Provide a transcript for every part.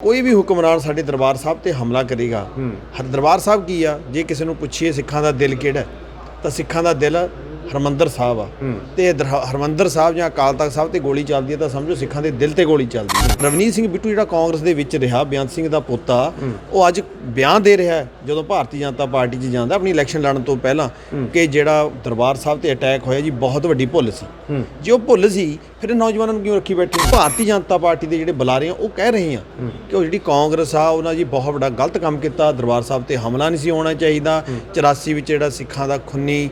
ਕੋਈ ਵੀ ਹੁਕਮਰਾਨ ਸਾਡੇ ਦਰਬਾਰ ਸਾਹਿਬ ਤੇ ਹਮਲਾ ਕਰੇਗਾ ਹਰ ਦਰਬਾਰ ਸਾਹਿਬ ਕੀ ਆ? ਜੇ ਕਿਸੇ ਨੂੰ ਪੁੱਛੀਏ ਸਿੱਖਾਂ ਦਾ ਦਿਲ ਕਿਹੜਾ ਹੈ, ਤਾਂ ਸਿੱਖਾਂ ਦਾ ਦਿਲ ਹਰਮੰਦਰ ਸਾਹਿਬ ਆ। ਤੇ ਦਰ- ਹਰਮੰਦਰ ਸਾਹਿਬ ਜਾਂ ਅਕਾਲ ਤਖਤ ਸਾਹਿਬ ਤੇ ਗੋਲੀ ਚੱਲਦੀ ਹੈ ਤਾਂ ਸਮਝੋ ਸਿੱਖਾਂ ਦੇ ਦਿਲ ਤੇ ਗੋਲੀ ਚੱਲਦੀ ਹੈ। ਰਵਨੀਤ ਸਿੰਘ ਬਿੱਟੂ ਜਿਹੜਾ ਕਾਂਗਰਸ ਦੇ ਵਿੱਚ ਰਿਹਾ ਬੇਅੰਤ ਸਿੰਘ ਦਾ ਪੋਤਾ ਉਹ ਅੱਜ ਬਿਆਨ ਦੇ ਰਿਹਾ ਜਦੋਂ ਭਾਰਤੀ ਜਨਤਾ ਪਾਰਟੀ 'ਚ ਜਾਂਦਾ ਆਪਣੀ ਇਲੈਕਸ਼ਨ ਲੜਨ ਤੋਂ ਪਹਿਲਾਂ ਕਿ ਜਿਹੜਾ ਦਰਬਾਰ ਸਾਹਿਬ ਤੇ ਅਟੈਕ ਹੋਇਆ ਜੀ ਬਹੁਤ ਵੱਡੀ ਭੁੱਲ ਸੀ। ਜੇ ਉਹ ਭੁੱਲ ਸੀ ਫਿਰ ਨੌਜਵਾਨਾਂ ਨੂੰ ਕਿਉਂ ਰੱਖੀ ਬੈਠੇ ਭਾਰਤੀ ਜਨਤਾ ਪਾਰਟੀ ਦੇ ਜਿਹੜੇ ਬੁਲਾਰੇ ਆ ਉਹ ਕਹਿ ਰਹੇ ਆ ਕਿ ਉਹ ਜਿਹੜੀ ਕਾਂਗਰਸ ਆ ਉਹਨਾਂ ਜੀ ਬਹੁਤ ਵੱਡਾ ਗਲਤ ਕੰਮ ਕੀਤਾ ਦਰਬਾਰ ਸਾਹਿਬ ਤੇ ਹਮਲਾ ਨਹੀਂ ਸੀ ਹੋਣਾ ਚਾਹੀਦਾ। 84 ਵਿੱਚ ਜਿਹੜਾ ਸਿੱਖਾਂ ਦਾ ਖੁੰਨੀ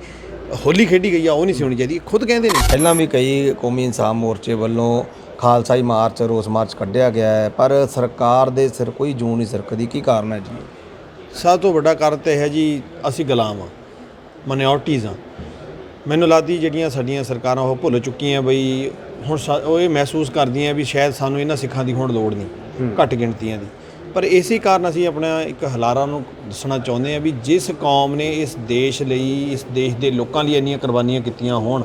ਹੋਲੀ ਖੇਡੀ ਗਈ ਆ ਉਹ ਨਹੀਂ ਸੀ ਹੋਣੀ ਚਾਹੀਦੀ। ਖੁਦ ਕਹਿੰਦੇ ਨੇ। ਪਹਿਲਾਂ ਵੀ ਕਈ ਕੌਮੀ ਇਨਸਾਫ ਮੋਰਚੇ ਵੱਲੋਂ ਖਾਲਸਾਈ ਮਾਰਚ ਰੋਸ ਮਾਰਚ ਕੱਢਿਆ ਗਿਆ ਹੈ ਪਰ ਸਰਕਾਰ ਦੇ ਸਿਰ ਕੋਈ ਜੂੰ ਨਹੀਂ ਸਰਕਦੀ। ਕੀ ਕਾਰਨ ਹੈ ਜੀ? ਸਭ ਤੋਂ ਵੱਡਾ ਕਾਰਨ ਤਾਂ ਇਹ ਹੈ ਜੀ ਅਸੀਂ ਗੁਲਾਮ ਆ ਮਾਈਨੋਰਟੀਜ਼ ਆ ਮੈਨੂੰ ਲੱਗਦੀ ਜਿਹੜੀਆਂ ਸਾਡੀਆਂ ਸਰਕਾਰਾਂ ਉਹ ਭੁੱਲ ਚੁੱਕੀਆਂ ਬਈ ਹੁਣ ਉਹ ਇਹ ਮਹਿਸੂਸ ਕਰਦੀਆਂ ਵੀ ਸ਼ਾਇਦ ਸਾਨੂੰ ਇਹਨਾਂ ਸਿੱਖਾਂ ਦੀ ਹੁਣ ਲੋੜ ਨਹੀਂ ਘੱਟ ਗਿਣਤੀਆਂ ਦੀ। ਪਰ ਇਸੇ ਕਾਰਨ ਅਸੀਂ ਆਪਣਾ ਇੱਕ ਹਲਾਰਾ ਨੂੰ ਦੱਸਣਾ ਚਾਹੁੰਦੇ ਹਾਂ ਵੀ ਜਿਸ ਕੌਮ ਨੇ ਇਸ ਦੇਸ਼ ਲਈ ਇਸ ਦੇਸ਼ ਦੇ ਲੋਕਾਂ ਲਈ ਇੰਨੀਆਂ ਕੁਰਬਾਨੀਆਂ ਕੀਤੀਆਂ ਹੋਣ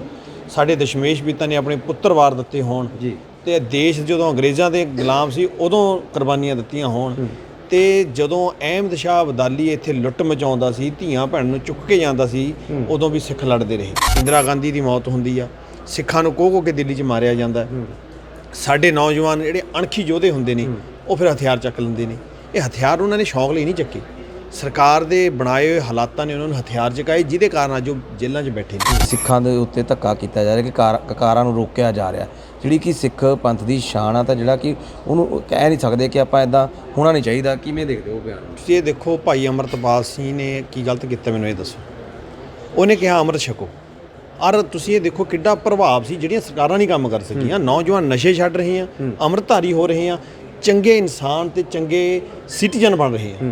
ਸਾਡੇ ਦਸ਼ਮੇਸ਼ ਪਿਤਾ ਨੇ ਆਪਣੇ ਪੁੱਤਰ ਵਾਰ ਦਿੱਤੇ ਹੋਣ ਜੀ। ਤੇ ਦੇਸ਼ ਜਦੋਂ ਅੰਗਰੇਜ਼ਾਂ ਦੇ ਗੁਲਾਮ ਸੀ ਉਦੋਂ ਕੁਰਬਾਨੀਆਂ ਦਿੱਤੀਆਂ ਹੋਣ ਤੇ ਜਦੋਂ ਅਹਿਮਦ ਸ਼ਾਹ ਅਬਦਾਲੀ ਇੱਥੇ ਲੁੱਟ ਮਚਾਉਂਦਾ ਸੀ ਧੀਆਂ ਭੈਣ ਨੂੰ ਚੁੱਕ ਕੇ ਜਾਂਦਾ ਸੀ ਉਦੋਂ ਵੀ ਸਿੱਖ ਲੜਦੇ ਰਹੇ। ਇੰਦਰਾ ਗਾਂਧੀ ਦੀ ਮੌਤ ਹੁੰਦੀ ਆ ਸਿੱਖਾਂ ਨੂੰ ਕੋਹ ਕੋਹ ਕੇ ਦਿੱਲੀ 'ਚ ਮਾਰਿਆ ਜਾਂਦਾ। ਸਾਡੇ ਨੌਜਵਾਨ ਜਿਹੜੇ ਅਣਖੀ ਯੋਧੇ ਹੁੰਦੇ ਨੇ ਉਹ ਫਿਰ ਹਥਿਆਰ ਚੱਕ ਲੈਂਦੇ ਨੇ। ਇਹ ਹਥਿਆਰ ਉਹਨਾਂ ਨੇ ਸ਼ੌਂਕ ਲਈ ਨਹੀਂ ਚੱਕੇ। ਸਰਕਾਰ ਦੇ ਬਣਾਏ ਹੋਏ ਹਾਲਾਤਾਂ ਨੇ ਉਹਨਾਂ ਨੂੰ ਹਥਿਆਰ ਚਕਾਏ ਜਿਹਦੇ ਕਾਰਨ ਅੱਜ ਉਹ ਜੇਲ੍ਹਾਂ 'ਚ ਬੈਠੇ ਨੇ। ਸਿੱਖਾਂ ਦੇ ਉੱਤੇ ਧੱਕਾ ਕੀਤਾ ਜਾ ਰਿਹਾ ਕਿ ਕਾਰ- ਕਕਾਰਾਂ ਨੂੰ ਰੋਕਿਆ ਜਾ ਰਿਹਾ। ਜਿਹੜੀ ਕਿ ਸਿੱਖ ਪੰਥ ਦੀ ਸ਼ਾਨ ਆ ਤਾਂ ਜਿਹੜਾ ਕਿ ਉਹਨੂੰ ਕਹਿ ਨਹੀਂ ਸਕਦੇ ਕਿ ਆਪਾਂ ਇਦਾਂ ਹੋਣਾ ਨਹੀਂ ਚਾਹੀਦਾ। ਕਿਵੇਂ ਦੇਖਦੇ ਹੋ ਬਿਆਨ? ਤੁਸੀਂ ਇਹ ਦੇਖੋ ਭਾਈ ਅਮਰਤਪਾਲ ਸਿੰਘ ਨੇ ਕੀ ਗਲਤ ਕੀਤਾ ਮੈਨੂੰ ਇਹ ਦੱਸੋ। ਉਹਨੇ ਕਿਹਾ ਅੰਮ੍ਰਿਤ ਛਕੋ। ਔਰ ਤੁਸੀਂ ਇਹ ਦੇਖੋ ਕਿੱਡਾ ਪ੍ਰਭਾਵ ਸੀ। ਜਿਹੜੀਆਂ ਸਰਕਾਰਾਂ ਨਹੀਂ ਕੰਮ ਕਰ ਸਕੀਆਂ ਨੌਜਵਾਨ ਨਸ਼ੇ ਛੱਡ ਰਹੇ ਆ ਅੰਮ੍ਰਿਤਧਾਰੀ ਹੋ ਰਹੇ ਆ ਚੰਗੇ ਇਨਸਾਨ ਤੇ ਚੰਗੇ ਸਿਟੀਜ਼ਨ ਬਣ ਰਹੇ ਆ।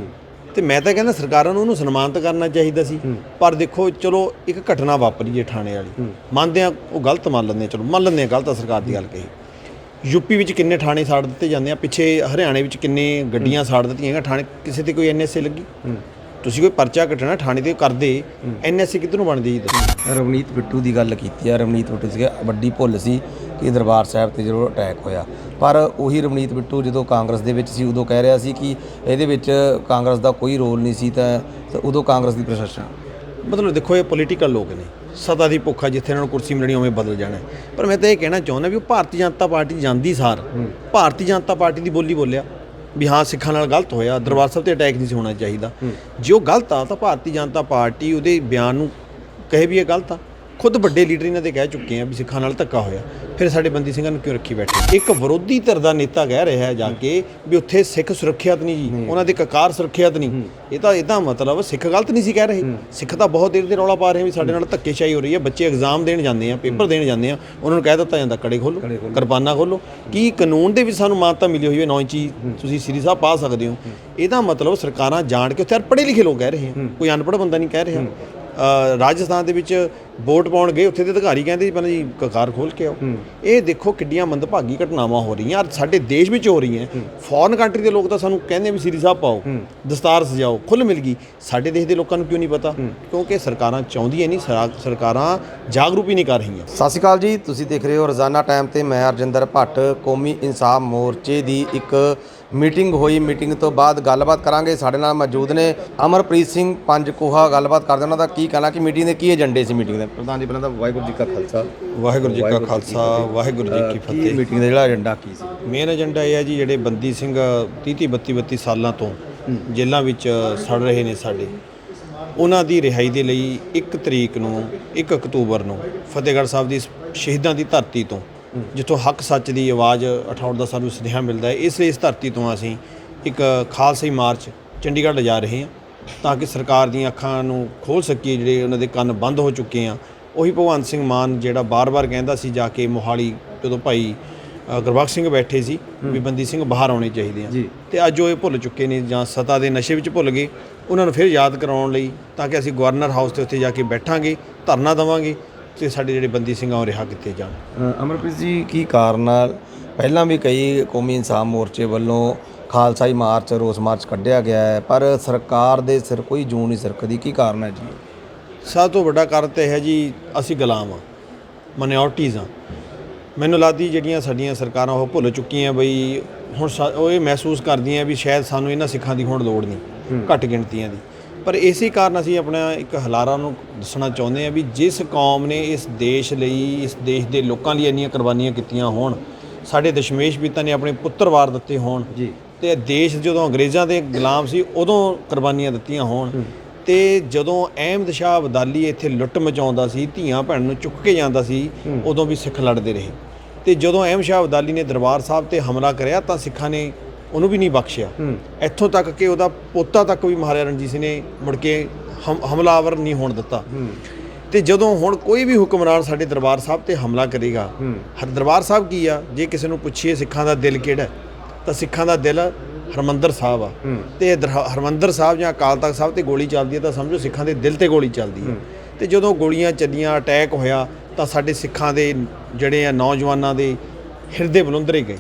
ਤੇ ਮੈਂ ਤਾਂ ਕਹਿੰਦਾ ਸਰਕਾਰਾਂ ਨੂੰ ਉਹਨੂੰ ਸਨਮਾਨਿਤ ਕਰਨਾ ਚਾਹੀਦਾ ਸੀ। ਪਰ ਦੇਖੋ ਚਲੋ ਇੱਕ ਘਟਨਾ ਵਾਪਰੀ ਜੇ ਥਾਣੇ ਵਾਲੀ। ਮੰਨਦੇ ਆ ਉਹ ਗਲਤ ਮੰਨ ਲੈਂਦੇ ਆ। ਚਲੋ ਮੰਨ ਲੈਂਦੇ ਆ ਗਲਤ ਆ ਸਰਕਾਰ ਦੀ ਗੱਲ ਕਹੀ। ਯੂਪੀ ਵਿੱਚ ਕਿੰਨੇ ਥਾਣੇ ਸਾੜ ਦਿੱਤੇ ਜਾਂਦੇ ਆ? ਪਿੱਛੇ ਹਰਿਆਣੇ ਵਿੱਚ ਕਿੰਨੇ ਗੱਡੀਆਂ ਸਾੜ ਦਿੱਤੀਆਂ ਹੈਗਾ ਥਾਣੇ ਕਿਸੇ ਤੇ ਕੋਈ ਐਨਐਸਏ ਲੱਗੀ? ਤੁਸੀਂ ਕੋਈ ਪਰਚਾ ਕੱਟਣਾ ਥਾਣੇ ਤੇ ਕਰਦੇ ਐਨਐਸਏ ਕਿੱਧਰੋਂ ਬਣਦੀ ਜੀ ਰਵਨੀਤ ਬਿੱਟੂ ਦੀ ਗੱਲ ਕੀਤੀ ਆ। ਰਵਨੀਤ ਬਿੱਟੂ ਸੀਗਾ ਵੱਡੀ ਭੁੱਲ ਸੀ। ਕਿ ਦਰਬਾਰ ਸਾਹਿਬ ਤੇ ਜਦੋਂ ਅਟੈਕ ਹੋਇਆ। ਪਰ ਉਹੀ ਰਵਨੀਤ ਬਿੱਟੂ ਜਦੋਂ ਕਾਂਗਰਸ ਦੇ ਵਿੱਚ ਸੀ ਉਦੋਂ ਕਹਿ ਰਿਹਾ ਸੀ ਕਿ ਇਹਦੇ ਵਿੱਚ ਕਾਂਗਰਸ ਦਾ ਕੋਈ ਰੋਲ ਨਹੀਂ ਸੀ ਤਾਂ ਉਦੋਂ ਕਾਂਗਰਸ ਦੀ ਪ੍ਰਸ਼ਾਸਨ ਮਤਲਬ ਦੇਖੋ ਇਹ ਪੋਲੀਟੀਕਲ ਲੋਕ ਨੇ। ਸਤਾ ਦੀ ਭੁੱਖ ਜਿੱਥੇ ਇਹਨਾਂ ਨੂੰ ਕੁਰਸੀ ਮਿਲਣੀ ਉਵੇਂ ਬਦਲ ਜਾਣਾ। ਪਰ ਮੈਂ ਤਾਂ ਇਹ ਕਹਿਣਾ ਚਾਹੁੰਦਾ ਵੀ ਉਹ ਭਾਰਤੀ ਜਨਤਾ ਪਾਰਟੀ ਜਾਂਦੀ ਸਾਰ ਭਾਰਤੀ ਜਨਤਾ ਪਾਰਟੀ ਦੀ ਬੋਲੀ ਬੋਲਿਆ। ਵੀ ਹਾਂ ਸਿੱਖਾਂ ਨਾਲ ਗਲਤ ਹੋਇਆ ਦਰਬਾਰ ਸਾਹਿਬ ਤੇ ਅਟੈਕ ਨਹੀਂ ਸੀ ਹੋਣਾ ਚਾਹੀਦਾ। ਜੇ ਉਹ ਗਲਤ ਆ ਤਾਂ ਭਾਰਤੀ ਜਨਤਾ ਪਾਰਟੀ ਉਹਦੇ ਬਿਆਨ ਨੂੰ ਕਹੇ ਵੀ ਇਹ ਗਲਤ ਆ। ਖੁਦ ਵੱਡੇ ਲੀਡਰ ਇਹਨਾਂ ਦੇ ਕਹਿ ਚੁੱਕੇ ਆ ਵੀ ਸਿੱਖਾਂ ਨਾਲ ਧੱਕਾ ਹੋਇਆ। ਫਿਰ ਸਾਡੇ ਬੰਦੀ ਸਿੰਘਾਂ ਨੂੰ ਕਿਉਂ ਰੱਖੀ ਬੈਠੇ? ਇੱਕ ਵਿਰੋਧੀ ਧਿਰ ਦਾ ਨੇਤਾ ਕਹਿ ਰਿਹਾ ਹੈ ਜਾ ਕੇ ਵੀ ਉੱਥੇ ਸਿੱਖ ਸੁਰੱਖਿਅਤ ਨਹੀਂ ਜੀ। ਉਹਨਾਂ ਦੇ ਕਕਾਰ ਸੁਰੱਖਿਅਤ ਨਹੀਂ। ਇਹ ਤਾਂ ਇਹਦਾ ਮਤਲਬ ਸਿੱਖ ਗਲਤ ਨਹੀਂ ਸੀ ਕਹਿ ਰਹੇ। ਸਿੱਖ ਤਾਂ ਬਹੁਤ ਦੇਰ ਦੇ ਰੌਲਾ ਪਾ ਰਹੇ ਵੀ ਸਾਡੇ ਨਾਲ ਧੱਕੇਸ਼ਾਹੀ ਹੋ ਰਹੀ ਹੈ ਬੱਚੇ ਐਗਜ਼ਾਮ ਦੇਣ ਜਾਂਦੇ ਆ ਪੇਪਰ ਦੇਣ ਜਾਂਦੇ ਆ। ਉਹਨਾਂ ਨੂੰ ਕਹਿ ਦਿੱਤਾ ਜਾਂਦਾ ਕੜੇ ਖੋਲੋ ਕਿਰਪਾਨਾਂ ਖੋਲੋ ਕੀ ਕਾਨੂੰਨ ਦੇ ਵਿੱਚ ਸਾਨੂੰ ਮਾਨਤਾ ਮਿਲੀ ਹੋਈ ਹੈ? 9 ਇੰਚੀ ਤੁਸੀਂ ਸ੍ਰੀ ਸਾਹਿਬ ਪਾ ਸਕਦੇ ਹੋ। ਇਹਦਾ ਮਤਲਬ ਸਰਕਾਰਾਂ ਜਾਣ ਕੇ ਉੱਥੇ ਪੜ੍ਹੇ ਲਿਖੇ ਲੋਕ ਕਹਿ ਰਹੇ ਆ। ਕੋਈ ਅਨਪੜ੍ਹ ਬੰਦਾ ਨਹੀਂ ਕਹਿ ਰਿਹਾ। ਰਾਜਸਥਾਨ ਦੇ ਵਿੱਚ ਵੋਟ ਪਾਉਣ ਗਏ ਉੱਥੇ ਦੇ ਅਧਿਕਾਰੀ ਕਹਿੰਦੇ ਜੀ ਪਹਿਲਾਂ ਜੀ ਕਕਾਰ ਖੋਲ ਕੇ ਆਓ। ਇਹ ਦੇਖੋ ਕਿੱਡੀਆਂ ਮੰਦਭਾਗੀ ਘਟਨਾਵਾਂ ਹੋ ਰਹੀਆਂ ਔਰ ਸਾਡੇ ਦੇਸ਼ ਵਿੱਚ ਹੋ ਰਹੀਆਂ। ਫੋਰਨ ਕੰਟਰੀ ਦੇ ਲੋਕ ਤਾਂ ਸਾਨੂੰ ਕਹਿੰਦੇ ਵੀ ਸ੍ਰੀ ਸਾਹਿਬ ਪਾਓ ਦਸਤਾਰ ਸਜਾਓ ਖੁੱਲ ਮਿਲ ਗਈ। ਸਾਡੇ ਦੇਸ਼ ਦੇ ਲੋਕਾਂ ਨੂੰ ਕਿਉਂ ਨਹੀਂ ਪਤਾ? ਕਿਉਂਕਿ ਸਰਕਾਰਾਂ ਚਾਹੁੰਦੀਆਂ ਨਹੀਂ ਸਰਾ- ਸਰਕਾਰਾਂ ਜਾਗਰੂਕ ਹੀ ਨਹੀਂ ਕਰ ਰਹੀਆਂ। ਸਤਿ ਸ਼੍ਰੀ ਅਕਾਲ ਜੀ ਤੁਸੀਂ ਦੇਖ ਰਹੇ ਹੋ ਰੋਜ਼ਾਨਾ ਟਾਈਮ ਤੇ ਮੈਂ ਅਰਜਿੰਦਰ ਭੱਟ ਕੌਮੀ ਇਨਸਾਫ ਮੋਰਚੇ ਦੀ ਇੱਕ ਮੀਟਿੰਗ ਹੋਈ। ਮੀਟਿੰਗ ਤੋਂ ਬਾਅਦ ਗੱਲਬਾਤ ਕਰਾਂਗੇ। ਸਾਡੇ ਨਾਲ ਮੌਜੂਦ ਨੇ ਅਮਰਪ੍ਰੀਤ ਸਿੰਘ ਪੰਜ ਕੋਹਾ ਗੱਲਬਾਤ ਕਰਦੇ ਉਹਨਾਂ ਦਾ ਕੀ ਕਹਿਣਾ ਕਿ ਮੀਟਿੰਗ ਦੇ ਕੀ ਏਜੰਡੇ ਸੀ ਮੀਟਿੰਗ ਦੇ? ਪ੍ਰਧਾਨ ਜੀ ਪਹਿਲਾਂ ਤਾਂ ਵਾਹਿਗੁਰੂ ਜੀ ਕਾ ਖਾਲਸਾ। ਵਾਹਿਗੁਰੂ ਜੀ ਕਾ ਖਾਲਸਾ ਵਾਹਿਗੁਰੂ ਜੀ ਕੀ ਫਤਿਹ। ਮੀਟਿੰਗ ਦਾ ਜਿਹੜਾ ਏਜੰਡਾ ਕੀ ਸੀ? ਮੇਨ ਏਜੰਡਾ ਇਹ ਹੈ ਜੀ ਜਿਹੜੇ ਬੰਦੀ ਸਿੰਘ 30 30 32 32 ਸਾਲਾਂ ਤੋਂ ਜੇਲ੍ਹਾਂ ਵਿੱਚ ਸੜ ਰਹੇ ਨੇ ਸਾਡੇ। ਉਹਨਾਂ ਦੀ ਰਿਹਾਈ ਦੇ ਲਈ 1 ਤਰੀਕ ਨੂੰ 1 ਅਕਤੂਬਰ ਨੂੰ ਫਤਿਹਗੜ੍ਹ ਸਾਹਿਬ ਦੀ ਸ਼ਹੀਦਾਂ ਦੀ ਧਰਤੀ ਤੋਂ ਜਿੱਥੋਂ ਹੱਕ ਸੱਚ ਦੀ ਆਵਾਜ਼ ਉਠਾਉਣ ਦਾ ਸਾਨੂੰ ਸੁਨੇਹਾ ਮਿਲਦਾ ਹੈ ਇਸ ਲਈ ਇਸ ਧਰਤੀ ਤੋਂ ਅਸੀਂ ਇੱਕ ਖਾਲਸੀ ਮਾਰਚ ਚੰਡੀਗੜ੍ਹ ਲਿਜਾ ਰਹੇ ਹਾਂ ਤਾਂ ਕਿ ਸਰਕਾਰ ਦੀਆਂ ਅੱਖਾਂ ਨੂੰ ਖੋਲ ਸਕੀਏ ਜਿਹੜੇ ਉਹਨਾਂ ਦੇ ਕੰਨ ਬੰਦ ਹੋ ਚੁੱਕੇ ਆ। ਉਹੀ ਭਗਵੰਤ ਸਿੰਘ ਮਾਨ ਜਿਹੜਾ ਬਾਰ-ਬਾਰ ਕਹਿੰਦਾ ਸੀ ਜਾ ਕੇ ਮੋਹਾਲੀ ਜਦੋਂ ਭਾਈ ਗੁਰਬਖਸ਼ ਸਿੰਘ ਬੈਠੇ ਸੀ ਵੀ ਬੰਦੀ ਸਿੰਘ ਬਾਹਰ ਆਉਣੇ ਚਾਹੀਦੇ ਆ। ਤੇ ਅੱਜ ਉਹ ਇਹ ਭੁੱਲ ਚੁੱਕੇ ਨੇ ਜਾਂ ਸਤਾ ਦੇ ਨਸ਼ੇ ਵਿੱਚ ਭੁੱਲ ਗਏ ਉਹਨਾਂ ਨੂੰ ਫਿਰ ਯਾਦ ਕਰਾਉਣ ਲਈ ਤਾਂ ਕਿ ਅਸੀਂ ਗਵਰਨਰ ਹਾਊਸ ਤੇ ਉੱਥੇ ਜਾ ਕੇ ਬੈਠਾਂਗੇ ਧਰਨਾ ਦੇਵਾਂਗੇ। ਤੇ ਸਾਡੇ ਜਿਹੜੇ ਬੰਦੀ ਸਿੰਘ ਉਹ ਰਿਹਾ ਕੀਤੇ ਜਾਣ। ਅਮਰਪ੍ਰੀਤ ਜੀ ਕੀ ਕਾਰਨ ਆ? ਪਹਿਲਾਂ ਵੀ ਕਈ ਕੌਮੀ ਇਨਸਾਫ ਮੋਰਚੇ ਵੱਲੋਂ ਖਾਲਸਾਈ ਮਾਰਚ ਰੋਸ ਮਾਰਚ ਕੱਢਿਆ ਗਿਆ ਹੈ ਪਰ ਸਰਕਾਰ ਦੇ ਸਿਰ ਕੋਈ ਜੂੰ ਨਹੀਂ ਸਰਕਦੀ। ਕੀ ਕਾਰਨ ਹੈ ਜੀ? ਸਭ ਤੋਂ ਵੱਡਾ ਕਾਰਨ ਤਾਂ ਇਹ ਹੈ ਜੀ ਅਸੀਂ ਗੁਲਾਮ ਆ ਮਾਈਨੋਰਟੀਜ਼ ਆ ਮੈਨੂੰ ਲੱਗਦੀ ਜਿਹੜੀਆਂ ਸਾਡੀਆਂ ਸਰਕਾਰਾਂ ਉਹ ਭੁੱਲ ਚੁੱਕੀਆਂ ਬਈ ਹੁਣ ਉਹ ਇਹ ਮਹਿਸੂਸ ਕਰਦੀਆਂ ਵੀ ਸ਼ਾਇਦ ਸਾਨੂੰ ਇਹਨਾਂ ਸਿੱਖਾਂ ਦੀ ਹੁਣ ਲੋੜ ਨਹੀਂ ਘੱਟ ਗਿਣਤੀਆਂ ਦੀ। ਪਰ ਇਸੇ ਕਾਰਨ ਅਸੀਂ ਆਪਣਾ ਇੱਕ ਹਲਾਰਾ ਨੂੰ ਦੱਸਣਾ ਚਾਹੁੰਦੇ ਹਾਂ ਵੀ ਜਿਸ ਕੌਮ ਨੇ ਇਸ ਦੇਸ਼ ਲਈ ਇਸ ਦੇਸ਼ ਦੇ ਲੋਕਾਂ ਲਈ ਇੰਨੀਆਂ ਕੁਰਬਾਨੀਆਂ ਕੀਤੀਆਂ ਹੋਣ ਸਾਡੇ ਦਸ਼ਮੇਸ਼ ਪਿਤਾ ਨੇ ਆਪਣੇ ਪੁੱਤਰ ਵਾਰ ਦਿੱਤੇ ਹੋਣ ਜੀ। ਤੇ ਦੇਸ਼ ਜਦੋਂ ਅੰਗਰੇਜ਼ਾਂ ਦੇ ਗੁਲਾਮ ਸੀ ਉਦੋਂ ਕੁਰਬਾਨੀਆਂ ਦਿੱਤੀਆਂ ਹੋਣ ਤੇ ਜਦੋਂ ਅਹਿਮਦ ਸ਼ਾਹ ਅਬਦਾਲੀ ਇੱਥੇ ਲੁੱਟ ਮਚਾਉਂਦਾ ਸੀ ਧੀਆਂ ਭੈਣ ਨੂੰ ਚੁੱਕ ਕੇ ਜਾਂਦਾ ਸੀ ਉਦੋਂ ਵੀ ਸਿੱਖ ਲੜਦੇ ਰਹੇ। ਤੇ ਜਦੋਂ ਅਹਿਮਦ ਸ਼ਾਹ ਅਬਦਾਲੀ ਨੇ ਦਰਬਾਰ ਸਾਹਿਬ ਤੇ ਹਮਲਾ ਕਰਿਆ ਤਾਂ ਸਿੱਖਾਂ ਨੇ ਉਹਨੂੰ ਵੀ ਨਹੀਂ ਬਖਸ਼ਿਆ। ਇੱਥੋਂ ਤੱਕ ਕਿ ਉਹਦਾ ਪੋਤਾ ਤੱਕ ਵੀ ਮਹਾਰਾਜਾ ਰਣਜੀਤ ਸਿੰਘ ਨੇ ਮੁੜ ਕੇ ਹਮ- ਹਮਲਾਵਰ ਨਹੀਂ ਹੋਣ ਦਿੱਤਾ। ਤੇ ਜਦੋਂ ਹੁਣ ਕੋਈ ਵੀ ਹੁਕਮਰਾਨ ਸਾਡੇ ਦਰਬਾਰ ਸਾਹਿਬ ਤੇ ਹਮਲਾ ਕਰੇਗਾ ਹਰ ਦਰਬਾਰ ਸਾਹਿਬ ਕੀ ਆ? ਜੇ ਕਿਸੇ ਨੂੰ ਪੁੱਛੀਏ ਸਿੱਖਾਂ ਦਾ ਦਿਲ ਕਿਹੜਾ ਤਾਂ ਸਿੱਖਾਂ ਦਾ ਦਿਲ ਹਰਮੰਦਰ ਸਾਹਿਬ ਆ। ਤੇ ਦਰ- ਹਰਮੰਦਰ ਸਾਹਿਬ ਜਾਂ ਅਕਾਲ ਤਖਤ ਸਾਹਿਬ ਤੇ ਗੋਲੀ ਚੱਲਦੀ ਹੈ ਤਾਂ ਸਮਝੋ ਸਿੱਖਾਂ ਦੇ ਦਿਲ ਤੇ ਗੋਲੀ ਚੱਲਦੀ ਹੈ। ਤੇ ਜਦੋਂ ਗੋਲੀਆਂ ਚੱਲੀਆਂ ਅਟੈਕ ਹੋਇਆ ਤਾਂ ਸਾਡੇ ਸਿੱਖਾਂ ਦੇ ਜਿਹੜੇ ਆ ਨੌਜਵਾਨਾਂ ਦੇ ਹਿਰਦੇ ਬਲੁੰਦਰੇ ਗਏ।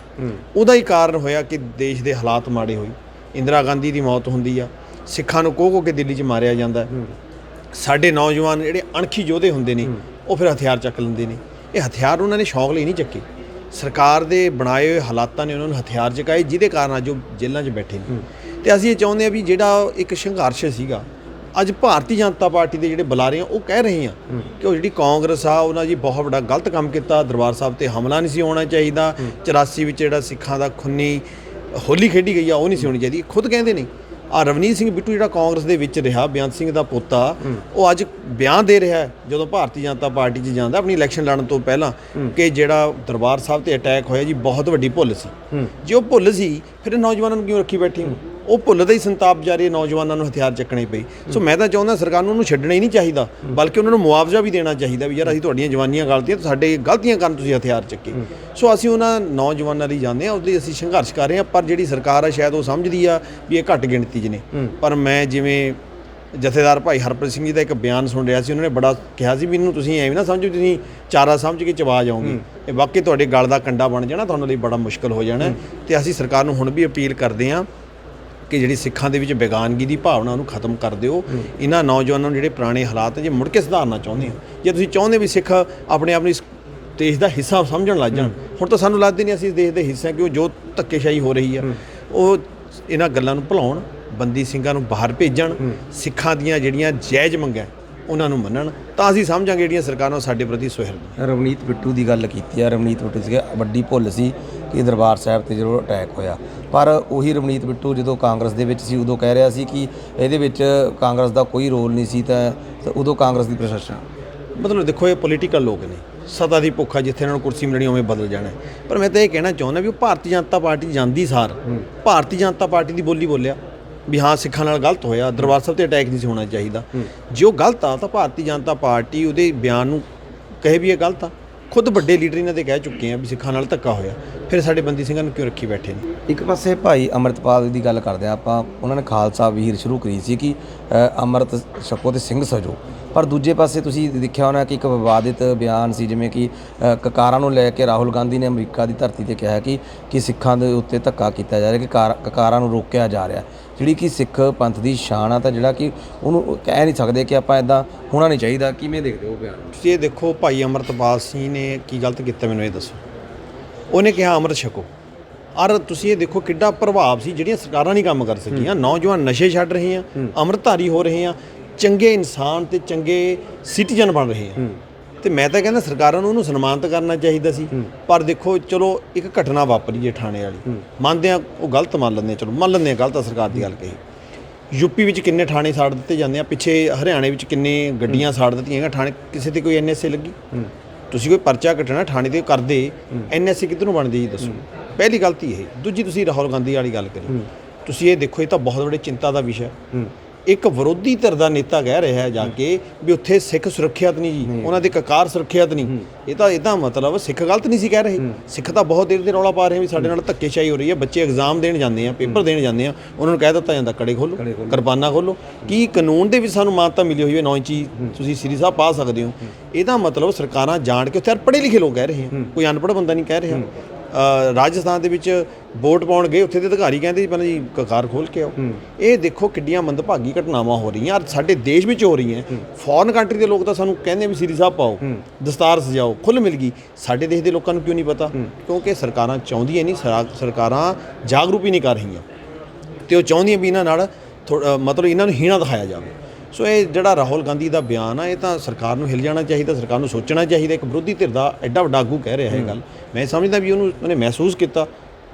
ਉਹਦਾ ਹੀ ਕਾਰਨ ਹੋਇਆ ਕਿ ਦੇਸ਼ ਦੇ ਹਾਲਾਤ ਮਾੜੇ ਹੋਏ। ਇੰਦਰਾ ਗਾਂਧੀ ਦੀ ਮੌਤ ਹੁੰਦੀ ਆ। ਸਿੱਖਾਂ ਨੂੰ ਕੋਹ ਕੋਹ ਕੇ ਦਿੱਲੀ 'ਚ ਮਾਰਿਆ ਜਾਂਦਾ। ਸਾਡੇ ਨੌਜਵਾਨ ਜਿਹੜੇ ਅਣਖੀ ਯੋਧੇ ਹੁੰਦੇ ਨੇ ਉਹ ਫਿਰ ਹਥਿਆਰ ਚੱਕ ਲੈਂਦੇ ਨੇ। ਇਹ ਹਥਿਆਰ ਉਹਨਾਂ ਨੇ ਸ਼ੌਕ ਲਈ ਨਹੀਂ ਚੱਕੇ। ਸਰਕਾਰ ਦੇ ਬਣਾਏ ਹੋਏ ਹਾਲਾਤਾਂ ਨੇ ਉਹਨਾਂ ਨੂੰ ਹਥਿਆਰ ਚਕਾਏ ਜਿਹਦੇ ਕਾਰਨ ਅੱਜ ਉਹ ਜੇਲ੍ਹਾਂ 'ਚ ਬੈਠੇ ਨੇ। ਤੇ ਅਸੀਂ ਇਹ ਚਾਹੁੰਦੇ ਆ ਵੀ ਜਿਹੜਾ ਇੱਕ ਸੰਘਰਸ਼ ਸੀਗਾ ਅੱਜ ਭਾਰਤੀ ਜਨਤਾ ਪਾਰਟੀ ਦੇ ਜਿਹੜੇ ਬੁਲਾਰੇ ਆ ਉਹ ਕਹਿ ਰਹੇ ਆ ਕਿ ਉਹ ਜਿਹੜੀ ਕਾਂਗਰਸ ਆ ਉਹਨਾਂ ਜੀ ਬਹੁਤ ਵੱਡਾ ਗਲਤ ਕੰਮ ਕੀਤਾ। ਦਰਬਾਰ ਸਾਹਿਬ ਤੇ ਹਮਲਾ ਨਹੀਂ ਸੀ ਹੋਣਾ ਚਾਹੀਦਾ। 84 ਵਿੱਚ ਜਿਹੜਾ ਸਿੱਖਾਂ ਦਾ ਖੁੰਨੀ ਹੋਲੀ ਖੇਡੀ ਗਈ ਆ ਉਹ ਨਹੀਂ ਸੀ ਹੋਣੀ ਚਾਹੀਦੀ। ਖੁਦ ਕਹਿੰਦੇ ਨੇ। ਆ ਰਵਨੀਤ ਸਿੰਘ ਬਿੱਟੂ ਜਿਹੜਾ ਕਾਂਗਰਸ ਦੇ ਵਿੱਚ ਰਿਹਾ ਬਿਆਨ ਸਿੰਘ ਦਾ ਪੋਤਾ ਉਹ ਅੱਜ ਬਿਆਨ ਦੇ ਰਿਹਾ ਜਦੋਂ ਭਾਰਤੀ ਜਨਤਾ ਪਾਰਟੀ 'ਚ ਜਾਂਦਾ ਆਪਣੀ ਇਲੈਕਸ਼ਨ ਲੜਨ ਤੋਂ ਪਹਿਲਾਂ ਕਿ ਜਿਹੜਾ ਦਰਬਾਰ ਸਾਹਿਬ ਤੇ ਅਟੈਕ ਹੋਇਆ ਜੀ ਬਹੁਤ ਵੱਡੀ ਭੁੱਲ ਸੀ। ਜੇ ਉਹ ਭੁੱਲ ਸੀ ਫਿਰ ਨੌਜਵਾਨਾਂ ਨੂੰ ਕਿਉਂ ਰੱਖੀ ਬੈਠੀ ਹੋ? ਉਹ ਭੁੱਲ ਦਾ ਹੀ ਸੰਤਾਪ ਜਾਰੀ ਹੈ, ਨੌਜਵਾਨਾਂ ਨੂੰ ਹਥਿਆਰ ਚੱਕਣੇ ਪਈ ਸੋ ਮੈਂ ਤਾਂ ਚਾਹੁੰਦਾ ਸਰਕਾਰ ਨੂੰ ਉਹਨੂੰ ਛੱਡਣਾ ਹੀ ਨਹੀਂ ਚਾਹੀਦਾ ਬਲਕਿ ਉਹਨਾਂ ਨੂੰ ਮੁਆਵਜ਼ਾ ਵੀ ਦੇਣਾ ਚਾਹੀਦਾ ਵੀ ਯਾਰ ਅਸੀਂ ਤੁਹਾਡੀਆਂ ਜਵਾਨੀਆਂ ਗਲਤੀਆਂ ਤੇ ਸਾਡੇ ਗਲਤੀਆਂ ਕਾਰਨ ਤੁਸੀਂ ਹਥਿਆਰ ਚੱਕੇ। ਸੋ ਅਸੀਂ ਉਹਨਾਂ ਨੌਜਵਾਨਾਂ ਲਈ ਜਾਂਦੇ ਹਾਂ ਉਸ ਲਈ ਅਸੀਂ ਸੰਘਰਸ਼ ਕਰ ਰਹੇ ਹਾਂ ਪਰ ਜਿਹੜੀ ਸਰਕਾਰ ਆ ਸ਼ਾਇਦ ਉਹ ਸਮਝਦੀ ਆ ਵੀ ਇਹ ਘੱਟ ਗਿਣਤੀ 'ਚ ਨੇ। ਪਰ ਮੈਂ ਜਿਵੇਂ ਜਥੇਦਾਰ ਭਾਈ ਹਰਪ੍ਰੀਤ ਸਿੰਘ ਜੀ ਦਾ ਇੱਕ ਬਿਆਨ ਸੁਣ ਰਿਹਾ ਸੀ ਉਹਨਾਂ ਨੇ ਬੜਾ ਕਿਹਾ ਸੀ ਵੀ ਇਹਨੂੰ ਤੁਸੀਂ ਐਵੇਂ ਨਾ ਸਮਝੋ ਤੁਸੀਂ ਚਾਰਾ ਸਮਝ ਕੇ ਚਵਾ ਜਾਓਗੇ। ਇਹ ਵਾਕਈ ਤੁਹਾਡੇ ਗਲ ਦਾ ਕੰਡਾ ਬਣ ਜਾਣਾ ਤੁਹਾਨੂੰ ਲਈ ਬੜਾ ਮੁਸ਼ਕਲ ਹੋ ਜਾਣਾ। ਤੇ ਅਸੀਂ ਸਰਕਾਰ ਨੂੰ ਹੁਣ ਵੀ ਅਪੀਲ ਕਰਦੇ ਹਾਂ ਕਿ ਜਿਹੜੀ ਸਿੱਖਾਂ ਦੇ ਵਿੱਚ ਬੇਗਾਨਗੀ ਦੀ ਭਾਵਨਾ ਨੂੰ ਖਤਮ ਕਰ ਦਿਓ। ਇਹਨਾਂ ਨੌਜਵਾਨਾਂ ਨੂੰ ਜਿਹੜੇ ਪੁਰਾਣੇ ਹਾਲਾਤ ਜੇ ਮੁੜ ਕੇ ਸੁਧਾਰਨਾ ਚਾਹੁੰਦੇ ਹੋ। ਜੇ ਤੁਸੀਂ ਚਾਹੁੰਦੇ ਵੀ ਸਿੱਖ ਆਪਣੇ ਆਪ ਨੂੰ ਇਸ ਦੇਸ਼ ਦਾ ਹਿੱਸਾ ਸਮਝਣ ਲੱਗ ਜਾਣ ਹੁਣ ਤਾਂ ਸਾਨੂੰ ਲੱਗਦੇ ਨਹੀਂ ਅਸੀਂ ਇਸ ਦੇਸ਼ ਦੇ ਹਿੱਸੇ ਹਾਂ ਕਿ ਉਹ ਜੋ ਧੱਕੇਸ਼ਾਹੀ ਹੋ ਰਹੀ ਆ ਉਹ ਇਹਨਾਂ ਗੱਲਾਂ ਨੂੰ ਭੁਲਾਉਣ ਬੰਦੀ ਸਿੰਘਾਂ ਨੂੰ ਬਾਹਰ ਭੇਜਣ ਸਿੱਖਾਂ ਦੀਆਂ ਜਿਹੜੀਆਂ ਜਾਇਜ਼ ਮੰਗਾਂ ਉਹਨਾਂ ਨੂੰ ਮੰਨਣ ਤਾਂ ਅਸੀਂ ਸਮਝਾਂਗੇ ਜਿਹੜੀਆਂ ਸਰਕਾਰਾਂ ਸਾਡੇ ਪ੍ਰਤੀ ਸੁਹਿਰਦ। ਰਵਨੀਤ ਬਿੱਟੂ ਦੀ ਗੱਲ ਕੀਤੀ ਆ ਰਵਨੀਤ ਬਿੱਟੂ ਸੀਗਾ ਵੱਡੀ ਭੁੱਲ ਸੀ। ਕਿ ਦਰਬਾਰ ਸਾਹਿਬ ਤੇ ਜਦੋਂ ਅਟੈਕ ਹੋਇਆ। ਪਰ ਉਹੀ ਰਵਨੀਤ ਬਿੱਟੂ ਜਦੋਂ ਕਾਂਗਰਸ ਦੇ ਵਿੱਚ ਸੀ ਉਦੋਂ ਕਹਿ ਰਿਹਾ ਸੀ ਕਿ ਇਹਦੇ ਵਿੱਚ ਕਾਂਗਰਸ ਦਾ ਕੋਈ ਰੋਲ ਨਹੀਂ ਸੀ ਤਾਂ ਉਦੋਂ ਕਾਂਗਰਸ ਦੀ ਪ੍ਰਸ਼ਾਸਨ। ਮਤਲਬ ਦੇਖੋ ਇਹ ਪੋਲੀਟੀਕਲ ਲੋਕ ਨੇ। ਸਤਾ ਦੀ ਭੁੱਖਾ ਜਿੱਥੇ ਇਹਨਾਂ ਨੂੰ ਕੁਰਸੀ ਮਿਲਣੀ ਉਵੇਂ ਬਦਲ ਜਾਣਾ। ਪਰ ਮੈਂ ਤਾਂ ਇਹ ਕਹਿਣਾ ਚਾਹੁੰਦਾ ਵੀ ਉਹ ਭਾਰਤੀ ਜਨਤਾ ਪਾਰਟੀ ਜਾਂਦੀ ਸਾਰ ਭਾਰਤੀ ਜਨਤਾ ਪਾਰਟੀ ਦੀ ਬੋਲੀ ਬੋਲਿਆ। ਵੀ ਹਾਂ ਸਿੱਖਾਂ ਨਾਲ ਗਲਤ ਹੋਇਆ ਦਰਬਾਰ ਸਾਹਿਬ ਤੇ ਅਟੈਕ ਨਹੀਂ ਸੀ ਹੋਣਾ ਚਾਹੀਦਾ। ਜੇ ਉਹ ਗਲਤ ਆ ਤਾਂ ਭਾਰਤੀ ਜਨਤਾ ਪਾਰਟੀ ਉਹਦੇ ਬਿਆਨ ਨੂੰ ਕਹੇ ਵੀ ਇਹ ਗਲਤ ਆ। ਖੁਦ ਵੱਡੇ ਲੀਡਰ ਇਹਨਾਂ ਦੇ ਕਹਿ ਚੁੱਕੇ ਆ ਵੀ ਸਿੱਖਾਂ ਨਾਲ ਧੱਕਾ ਹੋਇਆ। ਫਿਰ ਸਾਡੇ ਬੰਦੀ ਸਿੰਘਾਂ ਨੂੰ ਕਿਉਂ ਰੱਖੀ ਬੈਠੇ ਨੇ? ਇੱਕ ਪਾਸੇ ਭਾਈ ਅਮਰਤਪਾਲ ਦੀ ਗੱਲ ਕਰਦੇ ਆ ਆਪਾਂ ਉਹਨਾਂ ਨੇ ਖਾਲਸਾ ਵੀਰ ਸ਼ੁਰੂ ਕਰੀ ਸੀ ਕਿ ਅ, ਅੰਮ੍ਰਿਤ ਛਕੋ ਤੇ ਸਿੰਘ ਸਜੋ। ਪਰ ਦੂਜੇ ਪਾਸੇ ਤੁਸੀਂ ਦੇਖਿਆ ਹੋਣਾ ਕਿ ਇੱਕ ਵਿਵਾਦਿਤ ਬਿਆਨ ਸੀ ਜਿਵੇਂ ਕਿ ਕਕਾਰਾਂ ਨੂੰ ਲੈ ਕੇ ਰਾਹੁਲ ਗਾਂਧੀ ਨੇ ਅਮਰੀਕਾ ਦੀ ਧਰਤੀ ਤੇ ਕਿਹਾ ਕਿ ਕਿ ਸਿੱਖਾਂ ਦੇ ਉੱਤੇ ਧੱਕਾ ਕੀਤਾ ਜਾ ਰਿਹਾ ਕਿ ਕਾਰ- ਕਕਾਰਾਂ ਨੂੰ ਰੋਕਿਆ ਜਾ ਰਿਹਾ। ਜਿਹੜੀ ਕਿ ਸਿੱਖ ਪੰਥ ਦੀ ਸ਼ਾਨ ਆ ਤਾਂ ਜਿਹੜਾ ਕਿ ਉਹਨੂੰ ਕਹਿ ਨਹੀਂ ਸਕਦੇ ਕਿ ਆਪਾਂ ਇਦਾਂ ਹੋਣਾ ਨਹੀਂ ਚਾਹੀਦਾ। ਕਿਵੇਂ ਦੇਖਦੇ ਹੋ ਉਹ ਬਿਆਨ? ਤੁਸੀਂ ਇਹ ਦੇਖੋ ਭਾਈ ਅਮਰਤਪਾਲ ਸਿੰਘ ਨੇ ਕੀ ਗਲਤ ਕੀਤਾ ਮੈਨੂੰ ਇਹ ਦੱਸੋ। ਉਹਨੇ ਕਿਹਾ ਅੰਮ੍ਰਿਤ ਛਕੋ। ਔਰ ਤੁਸੀਂ ਇਹ ਦੇਖੋ ਕਿੱਡਾ ਪ੍ਰਭਾਵ ਸੀ ਜਿਹੜੀਆਂ ਸਰਕਾਰਾਂ ਨਹੀਂ ਕੰਮ ਕਰ ਸਕੀਆਂ। ਨੌਜਵਾਨ ਨਸ਼ੇ ਛੱਡ ਰਹੇ ਆ ਅੰਮ੍ਰਿਤਧਾਰੀ ਹੋ ਰਹੇ ਆ ਚੰਗੇ ਇਨਸਾਨ ਤੇ ਚੰਗੇ ਸਿਟੀਜ਼ਨ ਬਣ ਰਹੇ ਆ। ਤੇ ਮੈਂ ਤਾਂ ਕਹਿੰਦਾ ਸਰਕਾਰਾਂ ਨੂੰ ਉਹਨੂੰ ਸਨਮਾਨਿਤ ਕਰਨਾ ਚਾਹੀਦਾ ਸੀ। ਪਰ ਦੇਖੋ ਚਲੋ ਇੱਕ ਘਟਨਾ ਵਾਪਰੀ ਜੇ ਥਾਣੇ ਵਾਲੀ। ਮੰਨਦੇ ਆ ਉਹ ਗਲਤ ਮੰਨ ਲੈਂਦੇ ਆ ਚਲੋ ਮੰਨ ਲੈਂਦੇ ਆ ਗਲਤ ਆ ਸਰਕਾਰ ਦੀ ਗੱਲ ਕਹੀ। ਯੂਪੀ ਵਿੱਚ ਕਿੰਨੇ ਥਾਣੇ ਸਾੜ ਦਿੱਤੇ ਜਾਂਦੇ ਆ? ਪਿੱਛੇ ਹਰਿਆਣੇ ਵਿੱਚ ਕਿੰਨੇ ਗੱਡੀਆਂ ਸਾੜ ਦਿੱਤੀਆਂ ਗਈਆਂ ਥਾਣੇ ਕਿਸੇ ਤੇ ਕੋਈ ਐਨਐਸਏ ਲੱਗੀ? ਤੁਸੀਂ ਕੋਈ ਪਰਚਾ ਕੱਟਣਾ ਥਾਣੇ ਤੇ ਕਰਦੇ ਐਨਐਸਏ ਕਿੱਧਰੋਂ ਬਣਦੀ ਜੀ ਦੱਸੋ? ਪਹਿਲੀ ਗਲਤੀ ਇਹ। ਦੂਜੀ ਤੁਸੀਂ ਰਾਹੁਲ ਗਾਂਧੀ ਵਾਲੀ ਗੱਲ ਕਰੀ। ਤੁਸੀਂ ਇਹ ਦੇਖੋ ਇਹ ਤਾਂ ਬਹੁਤ ਵੱਡੀ ਚਿੰਤਾ ਦਾ ਵਿਸ਼ਾ ਹੈ। ਇੱਕ ਵਿਰੋਧੀ ਧਿਰ ਦਾ ਨੇਤਾ ਕਹਿ ਰਿਹਾ ਹੈ ਜਾ ਕੇ ਵੀ ਉੱਥੇ ਸਿੱਖ ਸੁਰੱਖਿਅਤ ਨਹੀਂ ਜੀ ਉਹਨਾਂ ਦੇ ਕਕਾਰ ਸੁਰੱਖਿਅਤ ਨਹੀਂ। ਇਹ ਤਾਂ ਇਹਦਾ ਮਤਲਬ ਸਿੱਖ ਗਲਤ ਨਹੀਂ ਸੀ ਕਹਿ ਰਹੇ। ਸਿੱਖ ਤਾਂ ਬਹੁਤ ਦੇਰ ਦੇ ਰੌਲਾ ਪਾ ਰਹੇ ਵੀ ਸਾਡੇ ਨਾਲ ਧੱਕੇਸ਼ਾਹੀ ਹੋ ਰਹੀ ਹੈ ਬੱਚੇ ਐਗਜ਼ਾਮ ਦੇਣ ਜਾਂਦੇ ਆ ਪੇਪਰ ਦੇਣ ਜਾਂਦੇ ਆ ਉਹਨਾਂ ਨੂੰ ਕਹਿ ਦਿੱਤਾ ਜਾਂਦਾ ਕੜੇ ਖੋਲੋ ਕਿਰਪਾਨਾਂ ਖੋਲੋ ਕੀ ਕਾਨੂੰਨ ਦੇ ਵਿੱਚ ਸਾਨੂੰ ਮਾਨਤਾ ਮਿਲੀ ਹੋਈ ਹੈ? 9 ਇੰਚੀ ਤੁਸੀਂ ਸ੍ਰੀ ਸਾਹਿਬ ਪਾ ਸਕਦੇ ਹੋ। ਇਹਦਾ ਮਤਲਬ ਸਰਕਾਰਾਂ ਜਾਣ ਕੇ ਉੱਥੇ ਪੜ੍ਹੇ ਲਿਖੇ ਲੋਕ ਕਹਿ ਰਹੇ ਆ। ਕੋਈ ਅਨਪੜ੍ਹ ਬੰਦਾ ਨਹੀਂ ਕਹਿ ਰਿਹਾ। ਰਾਜਸਥਾਨ ਦੇ ਵਿੱਚ ਵੋਟ ਪਾਉਣ ਗਏ ਉੱਥੇ ਦੇ ਅਧਿਕਾਰੀ ਕਹਿੰਦੇ ਜੀ ਪਹਿਲਾਂ ਜੀ ਕਕਾਰ ਖੋਲ ਕੇ ਆਓ। ਇਹ ਦੇਖੋ ਕਿੱਡੀਆਂ ਮੰਦਭਾਗੀ ਘਟਨਾਵਾਂ ਹੋ ਰਹੀਆਂ ਔਰ ਸਾਡੇ ਦੇਸ਼ ਵਿੱਚ ਹੋ ਰਹੀਆਂ। ਫੋਰਨ ਕੰਟਰੀ ਦੇ ਲੋਕ ਤਾਂ ਸਾਨੂੰ ਕਹਿੰਦੇ ਵੀ ਸ੍ਰੀ ਸਾਹਿਬ ਪਾਓ ਦਸਤਾਰ ਸਜਾਓ ਖੁੱਲ ਮਿਲ ਗਈ। ਸਾਡੇ ਦੇਸ਼ ਦੇ ਲੋਕਾਂ ਨੂੰ ਕਿਉਂ ਨਹੀਂ ਪਤਾ? ਕਿਉਂਕਿ ਸਰਕਾਰਾਂ ਚਾਹੁੰਦੀਆਂ ਨਹੀਂ ਸਰਾ- ਸਰਕਾਰਾਂ ਜਾਗਰੂਕ ਹੀ ਨਹੀਂ ਕਰ ਰਹੀਆਂ। ਤੇ ਉਹ ਚਾਹੁੰਦੀਆਂ ਵੀ ਇਹਨਾਂ ਨਾਲ ਮਤਲਬ ਇਹਨਾਂ ਨੂੰ ਹੀਣਾ ਦਿਖਾਇਆ ਜਾਵੇ। ਸੋ ਇਹ ਜਿਹੜਾ ਰਾਹੁਲ ਗਾਂਧੀ ਦਾ ਬਿਆਨ ਆ ਇਹ ਤਾਂ ਸਰਕਾਰ ਨੂੰ ਹਿਲ ਜਾਣਾ ਚਾਹੀਦਾ ਸਰਕਾਰ ਨੂੰ ਸੋਚਣਾ ਚਾਹੀਦਾ ਇੱਕ ਵਿਰੋਧੀ ਧਿਰ ਦਾ ਐਡਾ ਵੱਡਾ ਆਗੂ ਕਹਿ ਰਿਹਾ ਇਹ ਗੱਲ। ਮੈਂ ਸਮਝਦਾ ਵੀ ਉਹਨੂੰ ਉਹਨੇ ਮਹਿਸੂਸ ਕੀਤਾ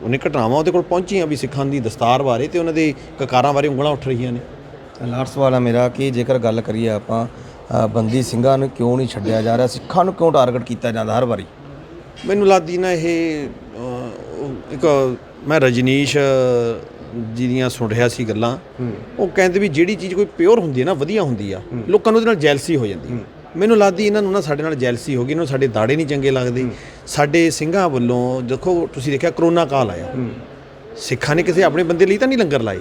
ਉਹਨੇ ਘਟਨਾਵਾਂ ਉਹਦੇ ਕੋਲ ਪਹੁੰਚੀਆਂ ਵੀ ਸਿੱਖਾਂ ਦੀ ਦਸਤਾਰ ਬਾਰੇ ਤੇ ਉਹਨਾਂ ਦੇ ਕਕਾਰਾਂ ਬਾਰੇ ਉਂਗਲਾਂ ਉੱਠ ਰਹੀਆਂ ਨੇ। ਲਾਸਟ ਸਵਾਲ ਆ ਮੇਰਾ ਕਿ ਜੇਕਰ ਗੱਲ ਕਰੀਏ ਆਪਾਂ ਬੰਦੀ ਸਿੰਘਾਂ ਨੂੰ ਕਿਉਂ ਨਹੀਂ ਛੱਡਿਆ ਜਾ ਰਿਹਾ ਸਿੱਖਾਂ ਨੂੰ ਕਿਉਂ ਟਾਰਗੇਟ ਕੀਤਾ ਜਾਂਦਾ ਹਰ ਵਾਰੀ? ਮੈਨੂੰ ਲੱਗਦੀ ਨਾ ਇਹ ਇੱਕ ਮੈਂ ਰਜਨੀਸ਼ ਜੀ ਦੀਆਂ ਸੁਣ ਰਿਹਾ ਸੀ ਗੱਲਾਂ ਉਹ ਕਹਿੰਦੇ ਵੀ ਜਿਹੜੀ ਚੀਜ਼ ਕੋਈ ਪਿਓਰ ਹੁੰਦੀ ਹੈ ਨਾ ਵਧੀਆ ਹੁੰਦੀ ਆ ਲੋਕਾਂ ਨੂੰ ਉਹਦੇ ਨਾਲ ਜੈਲਸੀ ਹੋ ਜਾਂਦੀ ਮੈਨੂੰ ਲੱਗਦੀ ਇਹਨਾਂ ਨੂੰ ਨਾ ਸਾਡੇ ਨਾਲ ਜੈਲਸੀ ਹੋ ਗਈ ਇਹਨਾਂ ਨੂੰ ਸਾਡੇ ਦਾੜੇ ਨਹੀਂ ਚੰਗੇ ਲੱਗਦੇ। ਸਾਡੇ ਸਿੰਘਾਂ ਵੱਲੋਂ ਦੇਖੋ ਤੁਸੀਂ ਦੇਖਿਆ ਕਰੋਨਾ ਕਾਲ ਆਇਆ। ਸਿੱਖਾਂ ਨੇ ਕਿਸੇ ਆਪਣੇ ਬੰਦੇ ਲਈ ਤਾਂ ਨਹੀਂ ਲੰਗਰ ਲਾਏ।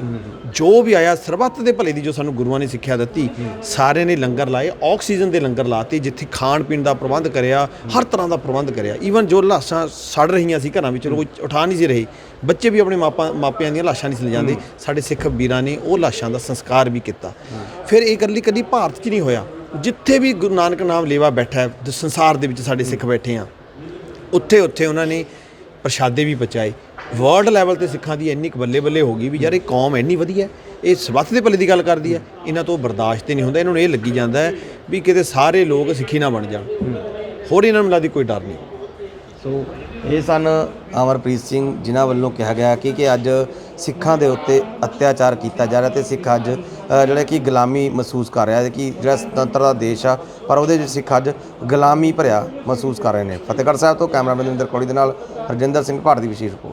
ਜੋ ਵੀ ਆਇਆ ਸਰਬੱਤ ਦੇ ਭਲੇ ਦੀ ਜੋ ਸਾਨੂੰ ਗੁਰੂਆਂ ਨੇ ਸਿੱਖਿਆ ਦਿੱਤੀ ਸਾਰਿਆਂ ਨੇ ਲੰਗਰ ਲਾਏ ਆਕਸੀਜਨ ਦੇ ਲੰਗਰ ਲਾਤੇ ਜਿੱਥੇ ਖਾਣ ਪੀਣ ਦਾ ਪ੍ਰਬੰਧ ਕਰਿਆ ਹਰ ਤਰ੍ਹਾਂ ਦਾ ਪ੍ਰਬੰਧ ਕਰਿਆ। ਈਵਨ ਜੋ ਲਾਸ਼ਾਂ ਸੜ ਰਹੀਆਂ ਸੀ ਘਰਾਂ ਵਿੱਚ ਲੋਕ ਉਠਾ ਨਹੀਂ ਸੀ ਰਹੇ ਬੱਚੇ ਵੀ ਆਪਣੇ ਮਾਪਾ ਮਾਪਿਆਂ ਦੀਆਂ ਲਾਸ਼ਾਂ ਨਹੀਂ ਸੀ ਲਿਜਾਂਦੇ। ਸਾਡੇ ਸਿੱਖ ਵੀਰਾਂ ਨੇ ਉਹ ਲਾਸ਼ਾਂ ਦਾ ਸੰਸਕਾਰ ਵੀ ਕੀਤਾ। ਫਿਰ ਇਹ ਇਕੱਲੀ ਕਦੀ ਭਾਰਤ 'ਚ ਨਹੀਂ ਹੋਇਆ। ਜਿੱਥੇ ਵੀ ਗੁਰੂ ਨਾਨਕ ਨਾਮ ਲੇਵਾ ਬੈਠਾ ਹੈ ਸੰਸਾਰ ਦੇ ਵਿੱਚ ਸਾਡੇ ਸਿੱਖ ਬੈਠੇ ਆ। ਉੱਥੇ ਉੱਥੇ ਉਹਨਾਂ ਨੇ ਪ੍ਰਸ਼ਾਦੇ ਵੀ ਪਹੁੰਚਾਏ ਵਰਲਡ ਲੈਵਲ ਤੇ ਸਿੱਖਾਂ ਦੀ ਇੰਨੀ ਕੁ ਬੱਲੇ ਬੱਲੇ ਹੋ ਗਈ ਵੀ ਯਾਰ ਇਹ ਕੌਮ ਇੰਨੀ ਵਧੀਆ ਇਹ ਸਬੱਤ ਦੇ ਭਲੇ ਦੀ ਗੱਲ ਕਰਦੀ ਹੈ। ਇਹਨਾਂ ਤੋਂ ਬਰਦਾਸ਼ਤ ਹੀ ਨਹੀਂ ਹੁੰਦਾ। ਇਹਨਾਂ ਨੂੰ ਇਹ ਲੱਗੀ ਜਾਂਦਾ ਹੈ ਵੀ ਕਿਤੇ ਸਾਰੇ ਲੋਕ ਸਿੱਖੀ ਨਾ ਬਣ ਜਾਣ। ਹੋਰ ਇਹਨਾਂ ਨੂੰ ਲੱਗਦੀ ਕੋਈ ਡਰ ਨਹੀਂ। ਸੋ ਇਹ ਸਨ ਅਮਰਪ੍ਰੀਤ ਸਿੰਘ ਜਿਨ੍ਹਾਂ ਵੱਲੋਂ ਕਿਹਾ ਗਿਆ ਕਿ ਕਿ ਅੱਜ ਸਿੱਖਾਂ ਦੇ ਉੱਤੇ ਅਤਿਆਚਾਰ ਕੀਤਾ ਜਾ ਰਿਹਾ ਤੇ ਸਿੱਖ ਅੱਜ ਅ, ਜਿਹੜਾ ਕਿ ਗੁਲਾਮੀ ਮਹਿਸੂਸ ਕਰ ਰਿਹਾ ਹੈ ਕਿ ਜਿਹੜਾ ਸੁਤੰਤਰ ਦਾ ਦੇਸ਼ ਆ ਪਰ ਉਹਦੇ ਵਿੱਚ ਸਿੱਖ ਅੱਜ ਗੁਲਾਮੀ ਭਰਿਆ ਮਹਿਸੂਸ ਕਰ ਰਹੇ ਨੇ। ਫਤਿਹਗੜ੍ਹ ਸਾਹਿਬ ਤੋਂ ਕੈਮਰਾਮੈਨ ਦਵਿੰਦਰ ਕੋੜੀ ਦੇ ਨਾਲ ਹਰਜਿੰਦਰ ਸਿੰਘ ਭਾਟ ਦੀ ਵਿਸ਼ੇਸ਼ ਰਿਪੋਰਟ।